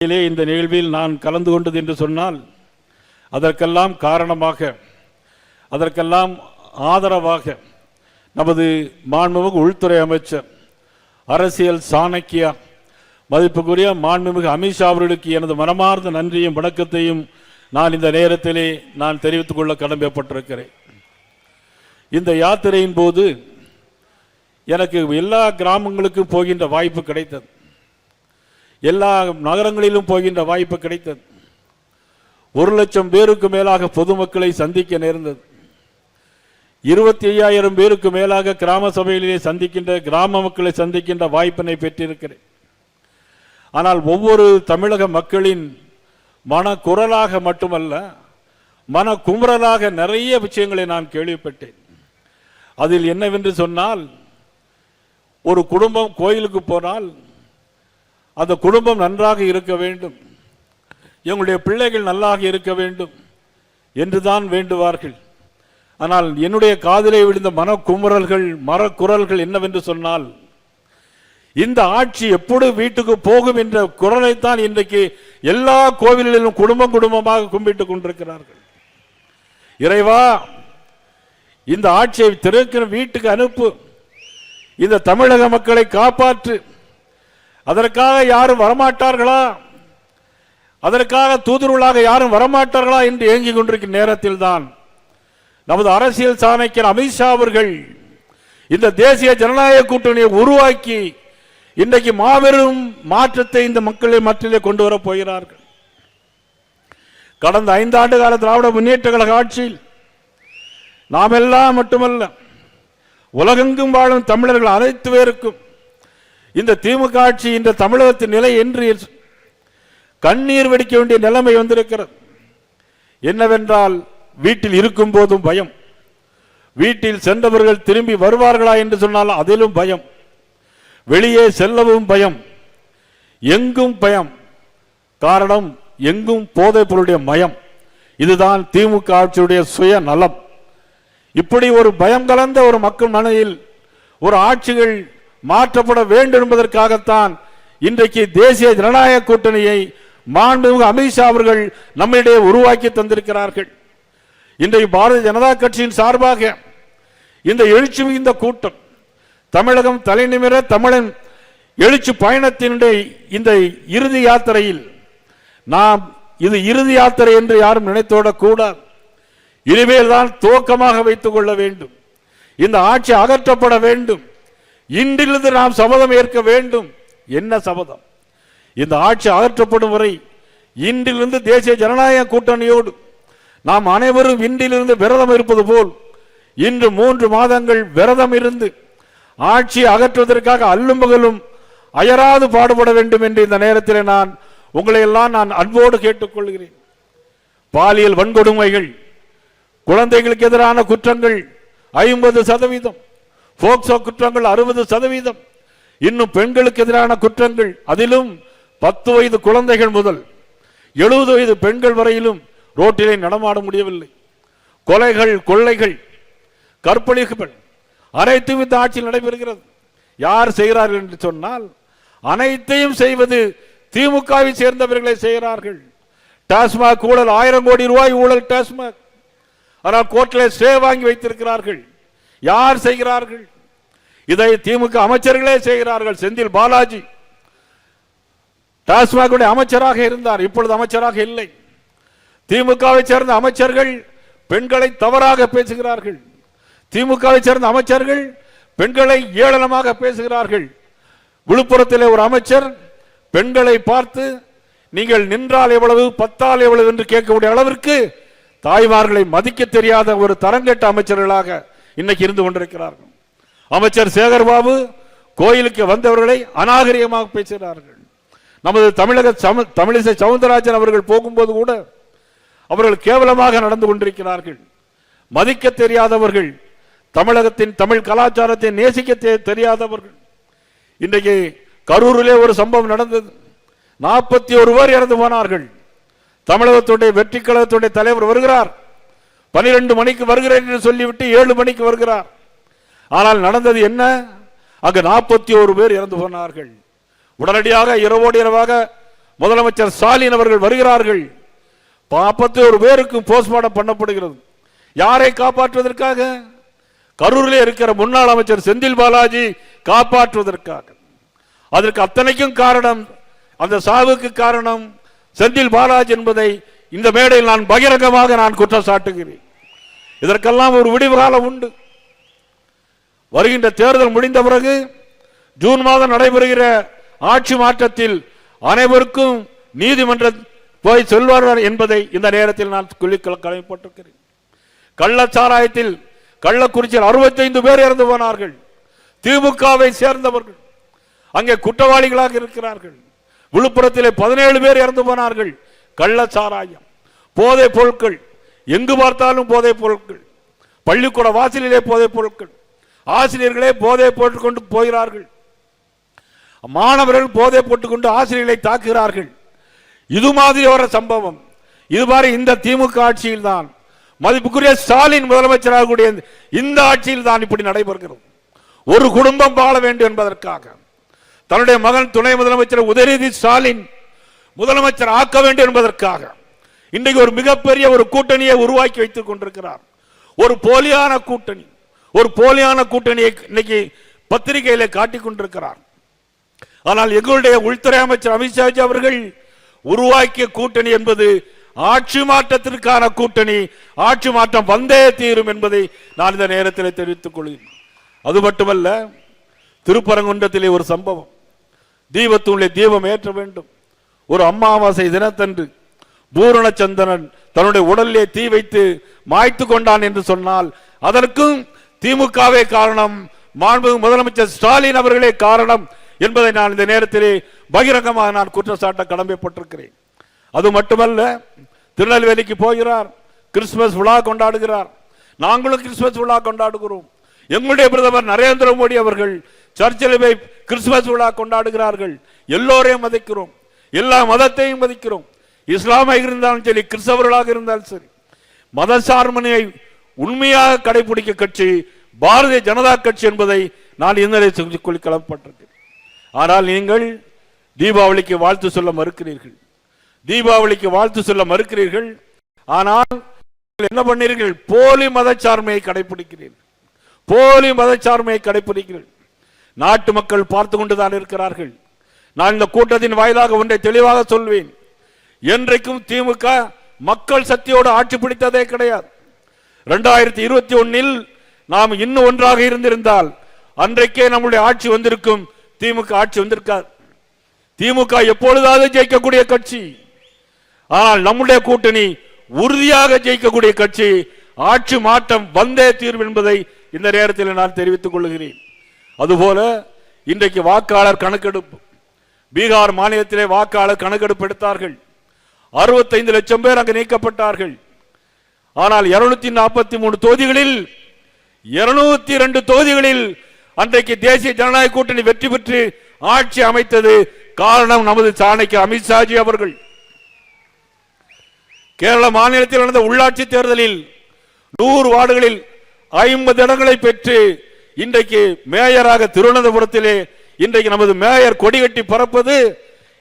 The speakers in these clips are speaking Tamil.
இதிலே இந்த நிகழ்வில் நான் கலந்து கொண்டது என்று சொன்னால் அதற்கெல்லாம் காரணமாக அதற்கெல்லாம் ஆதரவாக நமது மாண்புமிகு உள்துறை அமைச்சர் அரசியல் சாணக்கியா மதிப்புக்குரிய மாண்புமிகு அமித்ஷா அவர்களுக்கு எனது மனமார்ந்த நன்றியும் வணக்கத்தையும் நான் இந்த நேரத்திலே நான் தெரிவித்துக் கொள்ள கடமைப்பட்டிருக்கிறேன். இந்த யாத்திரையின் போது எனக்கு எல்லா கிராமங்களுக்கும் போகின்ற வாய்ப்பு கிடைத்தது. எல்லா நகரங்களிலும் போகின்ற வாய்ப்பு கிடைத்தது. ஒரு லட்சம் பேருக்கு மேலாக பொதுமக்களை சந்திக்க நேர்ந்தது. இருபத்தி ஐயாயிரம் பேருக்கு மேலாக கிராம சபைகளிலே சந்திக்கின்ற கிராம மக்களை சந்திக்கின்ற வாய்ப்பினை பெற்றிருக்கிறேன். ஆனால் ஒவ்வொரு தமிழக மக்களின் மன குரலாக மட்டுமல்ல மன குமுறலாக நிறைய விஷயங்களை நான் கேள்விப்பட்டேன். அதில் என்னவென்று சொன்னால் ஒரு குடும்பம் கோயிலுக்கு போனால் அந்த குடும்பம் நன்றாக இருக்க வேண்டும். எங்களுடைய பிள்ளைகள் நல்லாக இருக்க வேண்டும் என்றுதான் வேண்டுவார்கள். ஆனால் என்னுடைய காதிலே விழுந்த மனக்குமுறல்கள் மரக்குரல்கள் என்னவென்று சொன்னால் இந்த ஆட்சி எப்பொழுது வீட்டுக்கு போகும் என்ற குரலைத்தான் இன்றைக்கு எல்லா கோவில்களிலும் குடும்பம் குடும்பமாக கும்பிட்டுக் கொண்டிருக்கிறார்கள். இறைவா இந்த ஆட்சியை திறக்கிற வீட்டுக்கு அனுப்பு. இந்த தமிழக மக்களை காப்பாற்று. அதற்காக யாரும் வரமாட்டார்களா? அதற்காக தூதுருளாக யாரும் வரமாட்டார்களா என்று ஏங்கிக் கொண்டிருக்கும் நேரத்தில் தான் நமது அரசியல் சாணைக்கர் அமித்ஷா அவர்கள் இந்த தேசிய ஜனநாயக கூட்டணியை உருவாக்கி இன்றைக்கு மாபெரும் மாற்றத்தை இந்த மக்களை மத்தியிலே கொண்டு வரப் போகிறார்கள். கடந்த ஐந்தாண்டு கால திராவிட முன்னேற்ற கழக ஆட்சியில் நாம் எல்லாம் மட்டுமல்ல உலகெங்கும் வாழும் தமிழர்கள் அனைத்து பேருக்கும் இந்த திமுக ஆட்சி இந்த தமிழகத்தின் நிலை என்று கண்ணீர் வெடிக்க வேண்டிய நிலைமை வந்திருக்கிறது. என்னவென்றால் வீட்டில் இருக்கும் போதும் பயம். வீட்டில் சென்றவர்கள் திரும்பி வருவார்களா என்று சொன்னால் அதிலும் பயம். வெளியே செல்லவும் பயம். எங்கும் பயம். காரணம் எங்கும் போதைப் பொருளுடைய மயம். இதுதான் திமுக ஆட்சியுடைய சுய நலம். இப்படி ஒரு பயம் கலந்த ஒரு மக்கள் மனதில் ஒரு ஆட்சிகள் மாற்றப்பட வேண்டும் என்பதற்காகத்தான் இன்றைக்கு தேசிய ஜனநாயக கூட்டணியை மாண்புமிகு அமித்ஷா அவர்கள் நம்மிடையே உருவாக்கி தந்திருக்கிறார்கள். இன்றைக்கு பாரதிய ஜனதா கட்சியின் சார்பாக இந்த எழுச்சி மிகுந்த கூட்டம் தமிழகம் தலைநிமிர தமிழன் எழுச்சி பயணத்தினுடைய இந்த இறுதி யாத்திரையில் நாம் இது இறுதி யாத்திரை என்று யாரும் நினைத்தோட கூடாது இனிமேல் தான் துவக்கமாக வைத்துக் கொள்ள வேண்டும். இந்த ஆட்சி அகற்றப்பட வேண்டும். இன்றிலிருந்து நாம் சபதம் ஏற்க வேண்டும். என்ன சபதம்? இந்த ஆட்சி அகற்றப்படும் வரை இன்றிலிருந்து தேசிய ஜனநாயக கூட்டணியோடு நாம் அனைவரும் இன்றிலிருந்து விரதம் இருப்பது போல் இன்று மூன்று மாதங்கள் விரதம் இருந்து ஆட்சி அகற்றுவதற்காக அல்லும் பகலும் அயராது பாடுபட வேண்டும் என்று இந்த நேரத்தில் நான் உங்களை எல்லாம் நான் அன்போடு கேட்டுக்கொள்கிறேன். பாலியல் வன்கொடுமைகள் குழந்தைகளுக்கு எதிரான குற்றங்கள் ஐம்பது சதவீதம். போக்சோ குற்றங்கள் அறுபது சதவீதம். இன்னும் பெண்களுக்கு எதிரான குற்றங்கள் அதிலும் பத்து வயது குழந்தைகள் முதல் எழுபது வயது பெண்கள் வரையிலும் ரோட்டிலே நடமாட முடியவில்லை. கொலைகள் கொள்ளைகள் கற்பழிப்புகள் அனைத்தும் இந்த ஆட்சியில் நடைபெறுகிறது. யார் செய்கிறார்கள் என்று சொன்னால் அனைத்தையும் செய்வது திமுகவை சேர்ந்தவர்களை செய்கிறார்கள். டாஸ்மாக் ஊழல் ஆயிரம் கோடி ரூபாய் ஊழல் டாஸ்மாக். ஆனால் கோர்ட்டில் ஸ்டே வாங்கி வைத்திருக்கிறார்கள். யார் செய்கிறார்கள்? இதை திமுக அமைச்சர்களே செய்கிறார்கள் செந்தில் பாலாஜி. டாஸ்மாகுடைய அமைச்சராக இருந்தார் இப்பொழுது அமைச்சராக இல்லை. திமுகவை சேர்ந்த அமைச்சர்கள் பெண்களை தவறாக பேசுகிறார்கள். திமுகவை சேர்ந்த அமைச்சர்கள் பெண்களை ஏளனமாக பேசுகிறார்கள். விழுப்புரத்திலே ஒரு அமைச்சர் பெண்களை பார்த்து நீங்கள் நின்றால் எவ்வளவு பத்தால் எவ்வளவு? என்று கேட்கக்கூடிய அளவிற்கு தாய்மார்களை மதிக்க தெரியாத ஒரு தரங்கெட்ட அமைச்சர்களாக இன்னைக்கு இருந்து கொண்டிருக்கிறார்கள். அமைச்சர் சேகர்பாபு கோயிலுக்கு வந்தவர்களை அநாகரிகமாக பேசுகிறார்கள் நமது தமிழக சம- தமிழிசை சவுந்தரராஜன் அவர்கள் போகும்போது கூட அவர்கள் கேவலமாக நடந்து கொண்டிருக்கிறார்கள். மதிக்க தெரியாதவர்கள் தமிழகத்தின் தமிழ் கலாச்சாரத்தை நேசிக்க தெ- தெரியாதவர்கள். இன்றைக்கு கரூரிலே ஒரு சம்பவம் நடந்தது. நாற்பத்தி ஒரு பேர் இறந்து போனார்கள். தமிழகத்துடைய வெற்றி கழகத்துடைய தலைவர் வருகிறார். பனிரெண்டு மணிக்கு வருகிறேன் என்று சொல்லிவிட்டு ஏழு மணிக்கு வருகிறார். ஆனால் நடந்தது என்ன? அங்கு நாற்பத்தி ஒரு பேர் இறந்து போனார்கள். உடனடியாக இரவோடு இரவாக முதலமைச்சர் ஸ்டாலின் அவர்கள் வருகிறார்கள். நாற்பத்தி ஒரு பேருக்கும் போஸ்ட்மார்டம் பண்ணப்படுகிறது. யாரை காப்பாற்றுவதற்காக? கரூரில் இருக்கிற முன்னாள் அமைச்சர் செந்தில் பாலாஜி காப்பாற்றுவதற்காக. அதற்கு அத்தனைக்கும் காரணம் அந்த சாவுக்கு காரணம் செந்தில் பாலாஜி என்பதை இந்த மேடையில் நான் பகிரங்கமாக நான் குற்றம் சாட்டுகிறேன் இதற்கெல்லாம் ஒரு விடிவு காலம் உண்டு. வருகின்ற தேர்தல் முடிந்த பிறகு ஜூன் மாதம் நடைபெறுகிற ஆட்சி மாற்றத்தில் அனைவருக்கும் நீதிமன்றம் போய் செல்வார்கள் என்பதை இந்த நேரத்தில் நான் சொல்லி கடமைப்பட்டிருக்கிறேன் கள்ளச்சாராயத்தில் கள்ளக்குறிச்சியில் அறுபத்தைந்து பேர் இறந்து போனார்கள். திமுகவை சேர்ந்தவர்கள். அங்கே குற்றவாளிகளாக இருக்கிறார்கள். விழுப்புரத்திலே பதினேழு பேர் இறந்து போனார்கள். கள்ளச்சாராயம் போதைப் பொருட்கள் எங்கு பார்த்தாலும் போதைப் பொருட்கள் பள்ளிக்கூட வாசலிலே போதைப் பொருட்கள் ஆசிரியர்களே போதை போட்டுக்கொண்டு போகிறார்கள். மாணவர்கள் போதை போட்டுக்கொண்டு ஆசிரியர்களை தாக்குகிறார்கள். இது மாதிரி ஒரு சம்பவம். இது மாதிரி இந்த திமுக ஆட்சியில் தான் மதிப்புக்குரிய ஸ்டாலின் முதலமைச்சராக கூடிய இந்த ஆட்சியில் தான் இப்படி நடைபெறுகிறது. ஒரு குடும்பம் வாழ வேண்டும் என்பதற்காக தன்னுடைய மகன் துணை முதலமைச்சர் உதயநிதி ஸ்டாலின் முதலமைச்சர் ஆக்க வேண்டும் என்பதற்காக இன்றைக்கு ஒரு மிகப்பெரிய ஒரு கூட்டணியை உருவாக்கி வைத்துக் கொண்டிருக்கிறார். ஒரு போலியான கூட்டணி ஒரு போலியான கூட்டணியை இன்னைக்கு பத்திரிகையில காட்டிக் கொண்டிருக்கிறார். ஆனால் எங்களுடைய உள்துறை அமைச்சர் அமித்ஷாஜி அவர்கள் உருவாக்கிய கூட்டணி என்பது ஆட்சி மாற்றத்திற்கான கூட்டணி ஆட்சி மாற்றம் வந்தே தீரும் என்பதை நான் இந்த நேரத்தில் தெரிவித்துக் கொள்கிறேன். அது மட்டுமல்ல திருப்பரங்குன்றத்திலே ஒரு சம்பவம். தீபத்தூளை தீபம் ஏற்ற வேண்டும். ஒரு அமாவாசை தினத்தன்று பூரணச்சந்திரன் தன்னுடைய உடலிலே தீ வைத்து மாய்த்து கொண்டான் என்று சொன்னால் அதற்கும் திமுகவே காரணம் மாண்பு முதலமைச்சர் ஸ்டாலின் அவர்களே காரணம் என்பதை நான் இந்த நேரத்திலே பகிரங்கமாக நான் குற்றச்சாட்ட கடமைப்பட்டிருக்கிறேன். அது மட்டுமல்ல திருநெல்வேலிக்கு போகிறார் கிறிஸ்துமஸ் விழா கொண்டாடுகிறார். நாங்களும் கிறிஸ்துமஸ் விழா கொண்டாடுகிறோம். எங்களுடைய பிரதமர் நரேந்திர மோடி அவர்கள் சர்ச்சில் போய் கிறிஸ்துமஸ் விழா கொண்டாடுகிறார்கள். எல்லோரையும் மதிக்கிறோம். எல்லா மதத்தையும் மதிக்கிறோம். இஸ்லாமாக இருந்தாலும் சரி கிறிஸ்தவர்களாக இருந்தாலும் சரி. மத சார்மனையை உண்மையாக கடைபிடிக்க கட்சி பாரதிய ஜனதா கட்சி என்பதை நான் இன்னலில் செஞ்சு கொள்ளி கிளம்பப்பட்டிருக்கிறேன் ஆனால் நீங்கள் தீபாவளிக்கு வாழ்த்து சொல்ல மறுக்கிறீர்கள். தீபாவளிக்கு வாழ்த்து சொல்ல மறுக்கிறீர்கள். ஆனால் நீங்கள் என்ன பண்ணீர்கள்? போலி மதச்சார்மையை கடைபிடிக்கிறீர்கள். போலி மதச்சார்மையை கடைபிடிக்கிறீர்கள். நாட்டு மக்கள் பார்த்து கொண்டுதான் இருக்கிறார்கள். நான் இந்த கூட்டத்தின் வாயிலாக ஒன்றை தெளிவாக சொல்வேன். என்றைக்கும் திமுக மக்கள் சக்தியோடு ஆட்சி பிடித்ததே கிடையாது. ரெண்டாயிரத்தி இருபத்தி ஒன்னில் நாம் இன்னும் ஒன்றாக இருந்திருந்தால் அன்றைக்கே நம்முடைய ஆட்சி வந்திருக்கும் திமுக ஆட்சி வந்திருக்கார் திமுக எப்பொழுதாவது ஜெயிக்கக்கூடிய கட்சி. ஆனால் நம்முடைய கூட்டணி உறுதியாக ஜெயிக்கக்கூடிய கட்சி ஆட்சி மாற்றம் வந்தே தீர்வு என்பதை இந்த நேரத்தில் நான் தெரிவித்துக் கொள்கிறேன். அதுபோல இன்றைக்கு வாக்காளர் கணக்கெடுப்பு பீகார் மாநிலத்திலே வாக்காளர் கணக்கெடுப்பு எடுத்தார்கள் அறுபத்தைந்து லட்சம் பேர் அங்கு நீக்கப்பட்டார்கள். ஆனால் இருநூத்தி நாற்பத்தி மூணு தொகுதிகளில் இருநூத்தி ரெண்டு தொகுதிகளில் அன்றைக்கு தேசிய ஜனநாயக கூட்டணி வெற்றி பெற்று ஆட்சி அமைத்தது காரணம் நமது சாணைக்கு அமித்ஷாஜி அவர்கள். கேரள மாநிலத்தில் நடந்த உள்ளாட்சி தேர்தலில் நூறு வார்டுகளில் ஐம்பது இடங்களை பெற்று இன்றைக்கு மேயராக திருவனந்தபுரத்திலே இன்றைக்கு நமது மேயர் கொடி கட்டி பறப்பது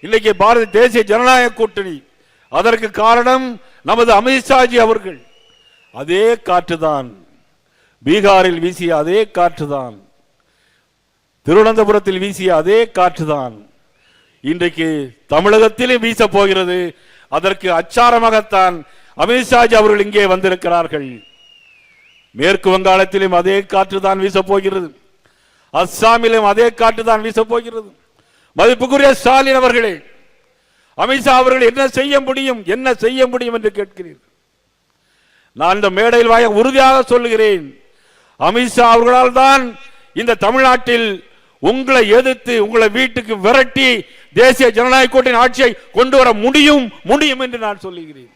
இன்றைக்கு பாரதிய தேசிய ஜனநாயக கூட்டணி. அதற்கு காரணம் நமது அமித்ஷாஜி அவர்கள். அதே காற்றுதான். பீகாரில் வீசிய அதே காற்றுதான். திருவனந்தபுரத்தில் வீசிய அதே காற்றுதான். இன்றைக்கு தமிழகத்திலும் வீச போகிறது. அதற்கு அச்சாரமாகத்தான் அமித்ஷாஜி அவர்கள் இங்கே வந்திருக்கிறார்கள். மேற்கு வங்காளத்திலும் அதே காற்று தான் வீசப் போகிறது. அஸ்ஸாமிலும் அதே காட்டு தான் வீசப் போகிறது. மதிப்புக்குரிய ஸ்டாலின் அவர்களே அமித்ஷா அவர்கள் என்ன செய்ய முடியும் என்ன செய்ய முடியும் என்று கேட்கிறீர்கள். நான் இந்த மேடையில் வாய உறுதியாக சொல்லுகிறேன். அமித்ஷா அவர்களால் தான் இந்த தமிழ்நாட்டில் உங்களை எதிர்த்து உங்களை வீட்டுக்கு விரட்டி தேசிய ஜனநாயக கூட்டின் ஆட்சியை கொண்டு வர முடியும் முடியும் என்று நான் சொல்லுகிறேன்.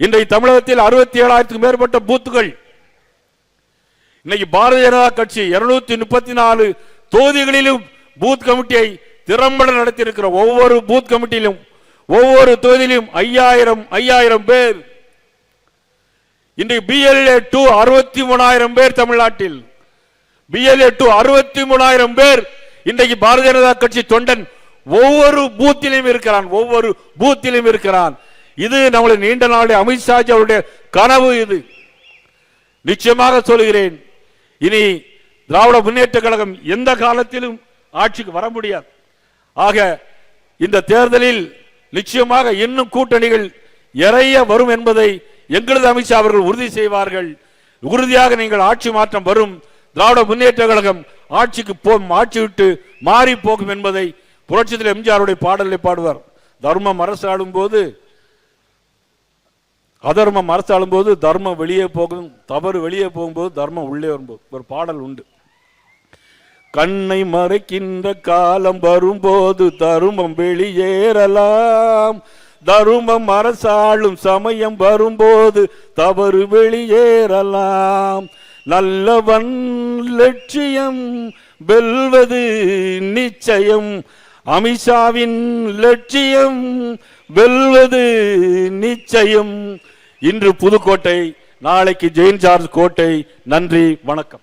இன்றைய தமிழகத்தில் அறுபத்தி ஏழாயிரத்துக்கு மேற்பட்ட பூத்துகள் இன்னைக்கு பாரதிய ஜனதா கட்சி இருநூத்தி முப்பத்தி நாலு தொகுதிகளிலும் பூத் கமிட்டியை திறம்பட நடத்தியிருக்கிற ஒவ்வொரு பூத் கமிட்டியிலும் ஒவ்வொரு தொகுதியிலும் ஐயாயிரம் ஐயாயிரம் பேர். இன்றைக்கு பிஎல்ஏ டூ அறுபத்தி மூணாயிரம் பேர் தமிழ்நாட்டில். பிஎல்ஏ டூ அறுபத்தி மூணாயிரம் பேர் இன்றைக்கு பாரதிய ஜனதா கட்சி தொண்டன் ஒவ்வொரு பூத்திலும் இருக்கிறான் ஒவ்வொரு பூத்திலும் இருக்கிறான். இது நம்முடைய நீண்ட நாளுடைய அமித்ஷாஜி அவருடைய கனவு இது. நிச்சயமாக சொல்கிறேன் இனி திராவிட முன்னேற்ற கழகம் எந்த காலத்திலும் ஆட்சிக்கு வர முடியாது. ஆக இந்த தேர்தலில் நிச்சயமாக இன்னும் கூட்டணிகள் நிறைய வரும் என்பதை எங்களது அமித்ஷா அவர்கள் உறுதி செய்வார்கள். உறுதியாக நீங்கள் ஆட்சி மாற்றம் வரும். திராவிட முன்னேற்ற கழகம் ஆட்சிக்கு போ ஆட்சி விட்டு மாறி போகும் என்பதை புரட்சித்தில் எம்ஜிஆருடைய பாடலை பாடுவார். தர்மம் அரசாடும் போது அதர்மம் அரசாளும் போது தர்மம் வெளியே போகும் தவறு வெளியே போகும்போது தர்மம் உள்ளே வரும்போது ஒரு பாடல் உண்டு. கண்ணை மறைக்கின்ற காலம் வரும்போது தருமம் வெளியேறலாம். தருமம் அரசாளும் சமயம் வரும்போது தவறு வெளியேறலாம். நல்லவன் லட்சியம் வெல்வது நிச்சயம். அமிஷாவின் லட்சியம் வெல்வது நிச்சயம். இன்று புதுக்கோட்டை நாளைக்கு ஜெயின் சார்ஜ் கோட்டை. நன்றி வணக்கம்.